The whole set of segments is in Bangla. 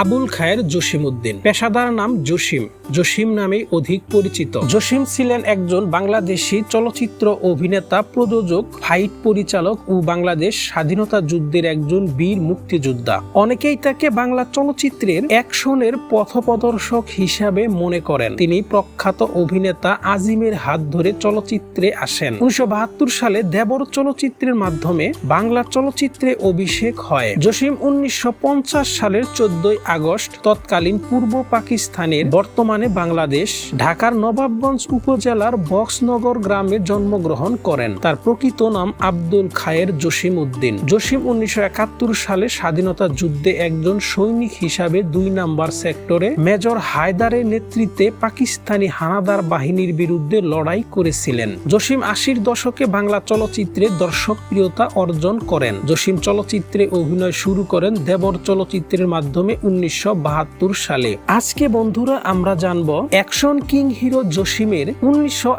আবুল খায়ের জসিমউদ্দিন। পেশাদার নাম জসিম। জসিম নামে অধিক পরিচিত। জসিম ছিলেন একজন বাংলাদেশি চলচ্চিত্র অভিনেতা, প্রযোজক, ফাইট পরিচালক ও বাংলাদেশ স্বাধীনতা যুদ্ধের একজন বীর মুক্তিযোদ্ধা। অনেকেই তাকে বাংলা চলচ্চিত্রের অ্যাকশনের পথপ্রদর্শক হিসাবে মনে করেন। তিনি প্রখ্যাত অভিনেতা আজিমের হাত ধরে চলচ্চিত্রে আসেন। উনিশশো বাহাত্তর সালে দেবর চলচ্চিত্রের মাধ্যমে বাংলা চলচ্চিত্রে অভিষেক হয়। জসিম উনিশশো পঞ্চাশ সালের চোদ্দই আগস্ট তৎকালীন পূর্ব পাকিস্তানের বর্তমানে বাংলাদেশ, ঢাকার নবাবগঞ্জ উপজেলার বক্সনগর গ্রামে জন্মগ্রহণ করেন। তার প্রকৃত নাম আব্দুল খায়ের জসিম উদ্দিন। জসিম উনিশশো একাত্তর সালে স্বাধীনতা যুদ্ধে একজন সৈনিক হিসাবে দুই নাম্বার সেক্টরে মেজর হায়দারের নেতৃত্বে পাকিস্তানি হানাদার বাহিনীর বিরুদ্ধে লড়াই করেছিলেন। জসিম আশির দশকে বাংলা চলচ্চিত্রে দর্শকপ্রিয়তা অর্জন করেন। জসিম চলচ্চিত্রে অভিনয় শুরু করেন দেবর চলচ্চিত্রের মাধ্যমে উনিশশো বাহাত্তর সালে। আজকে বন্ধুরা আমরা জানব অ্যাকশন কিং হিরো জসিমের উনিশশো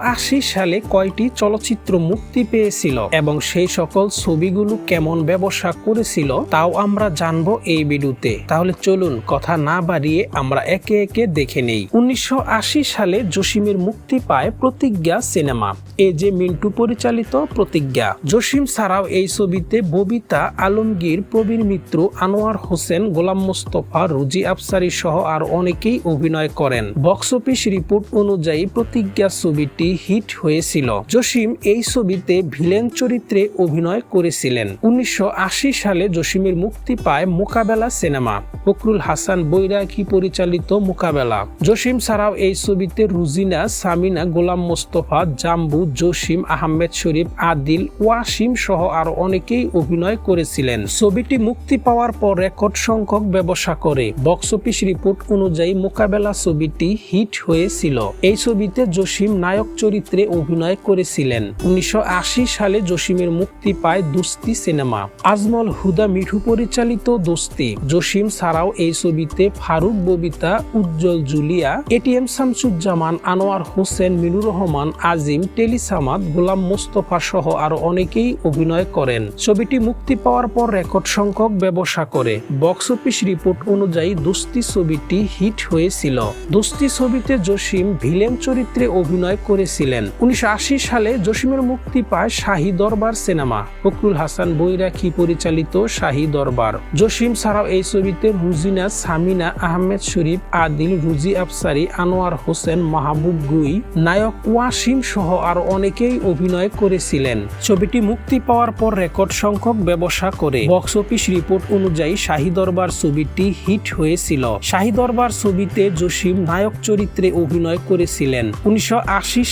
সালে কয়টি চলচ্চিত্র মুক্তি পেয়েছিল এবং সেই সকল ছবিগুলো কেমন ব্যবসা করেছিল তাও আমরা জানব এই ভিডিওতে। তাহলে চলুন কথা না বাড়িয়ে আমরা একে একে দেখে নেই। উনিশশো আশি সালে জসিমের মুক্তি পায় প্রতিজ্ঞা সিনেমা। এ যে মিন্টু পরিচালিত প্রতিজ্ঞা। জসিম ছাড়াও এই ছবিতে ববিতা আলমগীর, প্রবীর মিত্র, আনোয়ার হোসেন, গোলাম মোস্তফা রুজি আফসারি সহ আর অনেকেই অভিনয় করেন। বক্স অফিস রিপোর্ট অনুযায়ী প্রতিজ্ঞা ছবিটি হিট হয়েছিল। জসিম এই ছবিতে ভিলেন চরিত্রে অভিনয় করেছিলেন। উনিশশো সালে জসিমের মুক্তি পায় মোকাবেলা সিনেমা। ফখরুল হাসান বৈরাগী পরিচালিত মোকাবেলা। জসিম ছাড়াও এই ছবিতে রুজিনা, সামিনা, গোলাম মোস্তফা, জাম্বু, জসিম, আহমেদ শরীফ, আদিল, ওয়াসিম সহ আরও অনেকেই অভিনয় করেছিলেন। ছবিটি মুক্তি পাওয়ার পর রেকর্ড সংখ্যক ব্যবসা করে বক্স অফিস রিপোর্ট অনুযায়ী মোকাবেলা ছবিটি হিট হয়েছিল। এই ছবিতে জসিম নায়ক চরিত্রে অভিনয় করেছিলেন। উনিশশো সালে জসিমের মুক্তি পায় দুস্তি সিনেমা। আজমল হুদা মিঠু পরিচালিত দোস্তি। জসিম ছাড়াও এই ছবিতে Faruk, Babita, Ujjal, Julia A T M Shamsuzzaman, Anwar Hossain, Minur Rahman, Azim, Telly Samad, Golam Mostafa সহ আরও অনেকেই অভিনয় করেন। ছবিটি মুক্তি পাওয়ার পর রেকর্ড সংখ্যক ব্যবসা করে। বক্স অফিস রিপোর্ট অনুযায়ী দোস্তি ছবিটি হিট হয়েছিল। দোস্তি ছবিতে জসিম ভিলেন চরিত্রে অভিনয় করেছিলেন। উনিশশো সালে জসিমের মুক্তি পায় শাহী দরবার সিনেমা। ফখরুল হাসান বৈরাখী পরিচালিত শাহী দরবার। জসিম ছাড়াও এই ছবিতে রুজিনা সামিনা, আহমেদ শরীফ, আদিল, রুজি আফসারি, আনোয়ার হোসেন, মাহবুব গুই, নায়ক ওয়াসিম সহ আরও অনেকেই অভিনয় করেছিলেন। ছবিটি মুক্তি পাওয়ার পর রেকর্ড সংখ্যক ব্যবসা করে। বক্স অফিস রিপোর্ট অনুযায়ী শাহী দরবার ছবিটি হিট হয়েছিল। শাহী দরবার ছবিতে জসিম নায়ক চরিত্রে অভিনয় করেছিলেন। উনিশশো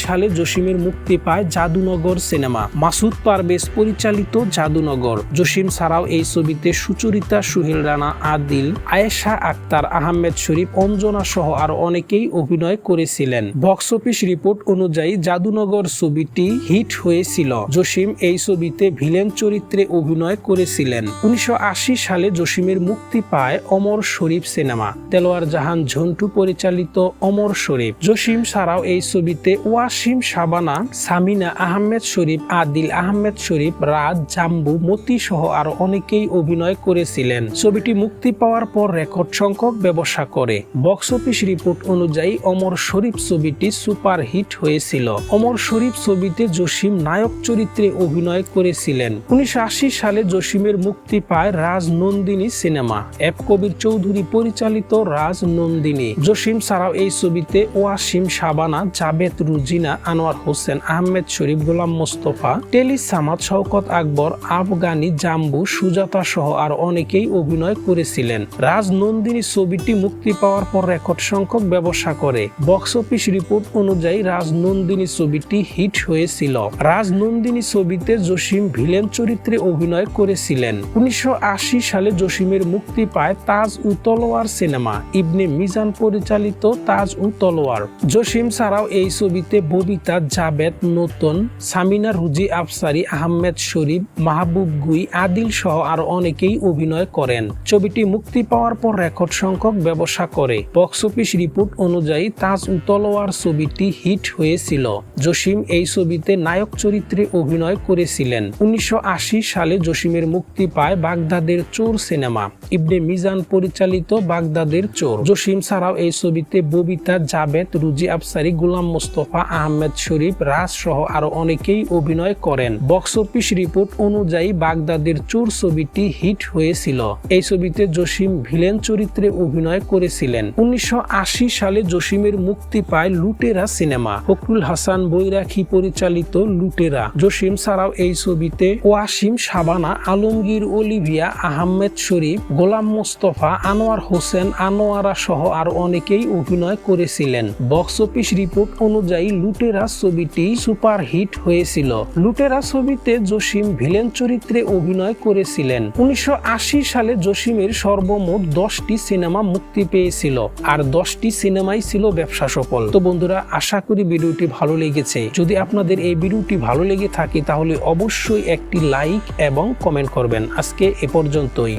সালে জসিমের মুক্তি পায় জাদুনগর সিনেমা। মাসুদ পারভেজ পরিচালিত জাদুনগর। জসিম ছাড়াও এই ছবিতে সুচরিতা, সুহেল রানা, আদিল, আয়েশা আক্তার, আহমেদ শরীফ, অঞ্জনা সহ আরও অনেকেই অভিনয় করেছিলেন। বক্স অফিস রিপোর্ট অনুযায়ী জাদুনগর ছবিটি হিট হয়েছিল। জসিম এই ছবিতে ভিলেন চরিত্রে অভিনয় করেছিলেন। উনিশশো আশি সালে জসিমের মুক্তি পায় অমর শরীফ সিনেমা। তেলোয়ার জাহান ঝন্টু পরিচালিত অমর শরীফ। জসিম ছাড়াও এই ছবিতে ওয়াসিম শাবানা সামিনা আহমেদ শরীফ, আদিল আহমেদ শরীফ, রাজ, জাম্বু, মতি সহ আরও অনেকেই অভিনয় করেছিলেন। ছবিটি মুক্তি পাওয়ার পর রেকর্ড সংখ্যক ব্যবসা করে। বক্স অফিস রিপোর্ট অনুযায়ী অমর শরীফ ছবিটি সুপার হিট হয়েছিল। অমর শরীফ ছবিতে জসিম নায়ক চরিত্রে অভিনয় করেছিলেন। উনিশশো আশি সালে জসিমের মুক্তি পায় রাজ নন্দিনী সিনেমা। এফ কবির চৌধুরী পরিচালিত রাজ নন্দিনী। জসিম ছাড়াও এই ছবিতে ওয়াসিম শাবানা জাবেদ রুজিনা, আনোয়ার হোসেন, আহমেদ শরীফ, গোলাম মোস্তফা টেলি সামাদ, শওকত আকবর, আফগানি জাম্বু, সুজাতা সহ আর অনেকেই অভিনয় করেছিলেন। রাজ নন্দিনী ছবিটি মুক্তি পাওয়ার পর রেকর্ড সংখ্যক ব্যবসা করে। বক্স অফিস রিপোর্ট অনুযায়ী রাজ নন্দিনী ছবিটি হিট হয়েছিল। রাজ নন্দিনী ছবিতে জসিম ভিলেন চরিত্রে অভিনয় করেছিলেন। উনিশশো আশি সালে জসিমের মুক্তি পায় তাজ উ তলোয়ার সিনেমা। ইবনে মিজান পরিচালিত তাজ উ তলোয়ার। জসিম ছাড়াও এই ছবিতে ববিতা জাবেদ, নতুন, সামিনা রুজি, আফসারি, আহমেদ শরীফ, মাহবুব গুই, আদিল সহ আরও অনেকেই অভিনয় করেন। ছবিটি মুক্তি পাওয়ার পর রেকর্ড সংখ্যক ব্যবসা করে। বক্স অফিস রিপোর্ট অনুযায়ী তাজ উ তলোয়ার ছবিটি হিট হয়েছিল। জসিম এই ছবিতে নায়ক চরিত্রে অভিনয় করেছিলেন। উনিশশো আশি সালে জসিমের মুক্তি পায় বাগদাদের চোর সিনেমা। ইবনে মিজান পরিচালিত পরিচালিত বাগদাদের চোর। জসিম ছাড়াও এই ছবিতে ববিতা, জাবেদ, রুজি আফসারি, গুলাম মোস্তফা, আহমেদ শরীফ, রাজ সহ আরও অনেকেই অভিনয় করেন। বক্স অফিস রিপোর্ট অনুযায়ী বাগদাদের চোর ছবিটি হিট হয়েছিল। এই ছবিতে জসিম ভিলেন চরিত্রে অভিনয় করেছিলেন। উনিশশো আশি সালে জসিমের মুক্তি পায় লুটেরা সিনেমা। ফখরুল হাসান বৈরাখী পরিচালিত লুটেরা। জসিম ছাড়াও এই ছবিতে ওয়াসিম সাবানা, আলমগীর, অলিভিয়া, আহমেদ শরীফ, গোলাম মোস্তফা আনোয়ার হোসেন, আনোয়ারা সহ আর অনেকেই অভিনয় করেছিলেন। বক্স অফিস রিপোর্ট অনুযায়ী লুটেরা ছবিটি সুপার হিট হয়েছিল। লুটেরা ছবিতে জসিম ভিলেন চরিত্রে অভিনয় করেছিলেন। উনিশশো আশি সালে জসিমের সর্বমোট দশটি সিনেমা মুক্তি পেয়েছিল আর দশটি সিনেমাই ছিল ব্যবসা সফল। তো বন্ধুরা, আশা করি ভিডিওটি ভালো লেগেছে। যদি আপনাদের এই ভিডিওটি ভালো লেগে থাকে তাহলে অবশ্যই একটি লাইক এবং কমেন্ট করবেন। আজকে এ পর্যন্তই।